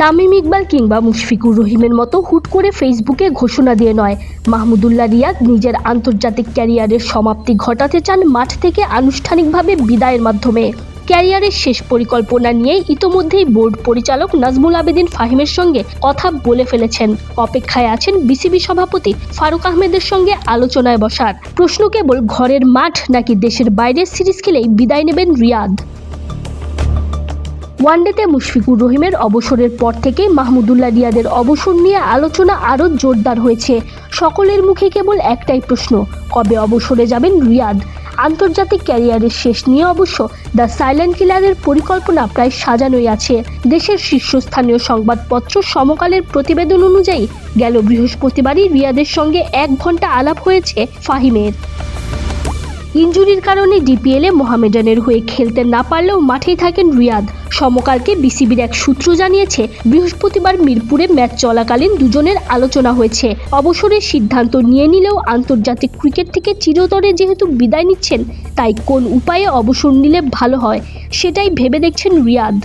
তামিম ইকবাল কিংবা মুশফিকুর রহিমের মতো হুট করে ফেসবুকে ঘোষণা দিয়ে নয়। মাহমুদুল্লাহ রিয়াদ নিজের আন্তর্জাতিক ক্যারিয়ারের সমাপ্তি ঘটাতে চান মাঠ থেকে আনুষ্ঠানিকভাবে বিদায়ের মাধ্যমে। ক্যারিয়ারের শেষ পরিকল্পনা নিয়ে ইতোমধ্যেই বোর্ড পরিচালক নাজমুল আবেদিন ফাহিমের সঙ্গে কথা বলে ফেলেছেন। অপেক্ষায় আছেন বিসিবি সভাপতি ফারুক আহমেদের সঙ্গে আলোচনায় বসার। প্রশ্ন কেবল ঘরের মাঠ নাকি দেশের বাইরের সিরিজ খেলেই বিদায় নেবেন রিয়াদ? ওয়ানডেতে মুশফিকুর রহিমের অবসরের পর থেকে মাহমুদুল্লাহ রিয়াদের অবসর নিয়ে আলোচনা আরও জোরদার হয়েছে। সকলের মুখে কেবল একটাই প্রশ্ন, কবে অবসরে যাবেন রিয়াদ? আন্তর্জাতিক ক্যারিয়ারের শেষ নিয়ে অবশ্য দ্য সাইলেন্ট কিলারের পরিকল্পনা প্রায় সাজানোই আছে। দেশের শীর্ষস্থানীয় সংবাদপত্র সমকালের প্রতিবেদন অনুযায়ী গেল বৃহস্পতিবারই রিয়াদের সঙ্গে এক ঘণ্টা আলাপ হয়েছে ফাহিমের। ইনজুরির কারণে ডিপিএলে মোহামেডানের হয়ে খেলতে না পারলেও মাঠেই থাকেন রিয়াদ। সমকালকে বিসিবির এক সূত্র জানিয়েছে, বৃহস্পতিবার মিরপুরে ম্যাচ চলাকালীন দুজনের আলোচনা হয়েছে। অবসরের সিদ্ধান্ত নিয়ে নিলেও আন্তর্জাতিক ক্রিকেট থেকে চিরতরে যেহেতু বিদায় নিচ্ছেন, তাই কোন উপায়ে অবসর নিলে ভালো হয়, সেটাই ভেবে দেখছেন রিয়াদ।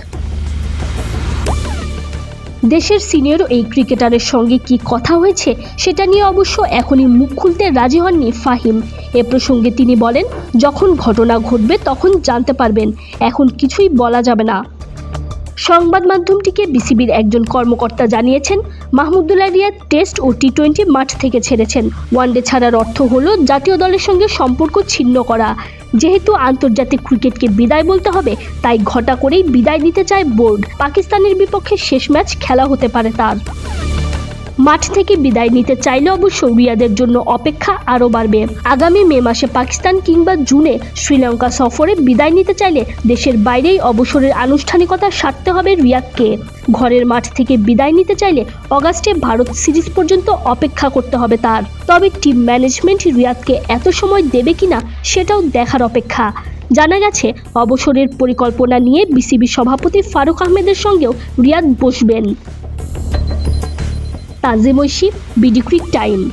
দেশের সিনিয়র এই ক্রিকেটারের সঙ্গে কি কথা হয়েছে, সেটা নিয়ে অবশ্য এখনই মুখ খুলতে রাজি হননি ফাহিম। এ প্রসঙ্গে তিনি বলেন, যখন ঘটনা ঘটবে তখন জানতে পারবেন, এখন কিছুই বলা যাবে না। সংবাদ মাধ্যমটিকে বিসিবির একজন কর্মকর্তা জানিয়েছেন, মাহমুদুল্লাহ রিয়াদ টেস্ট ও টি টোয়েন্টি মাঠ থেকে ছেড়েছেন। ওয়ানডে ছাড়ার অর্থ হলো জাতীয় দলের সঙ্গে সম্পর্ক ছিন্ন করা। যেহেতু আন্তর্জাতিক ক্রিকেটকে বিদায় বলতে হবে, তাই ঘটা করেই বিদায় নিতে চায় বোর্ড। পাকিস্তানের বিপক্ষে শেষ ম্যাচ খেলা হতে পারে তার। মাঠ থেকে বিদায় নিতে চাইলে অবশ্য রিয়াদের জন্য অপেক্ষা আরও বাড়বে। আগামী মে মাসে পাকিস্তান কিংবা জুনে শ্রীলঙ্কা সফরে বিদায় নিতে চাইলে দেশের বাইরেই অবসরের আনুষ্ঠানিকতা সারতে হবে রিয়াদকে। ঘরের মাঠ থেকে বিদায় নিতে চাইলে অগাস্টে ভারত সিরিজ পর্যন্ত অপেক্ষা করতে হবে তার। তবে টিম ম্যানেজমেন্ট রিয়াদকে এত সময় দেবে কিনা সেটাও দেখার অপেক্ষা। জানা গেছে, অবসরের পরিকল্পনা নিয়ে বিসিবি সভাপতি ফারুক আহমেদের সঙ্গেও রিয়াদ বসবেন। তাজিম ঐশী টাইম।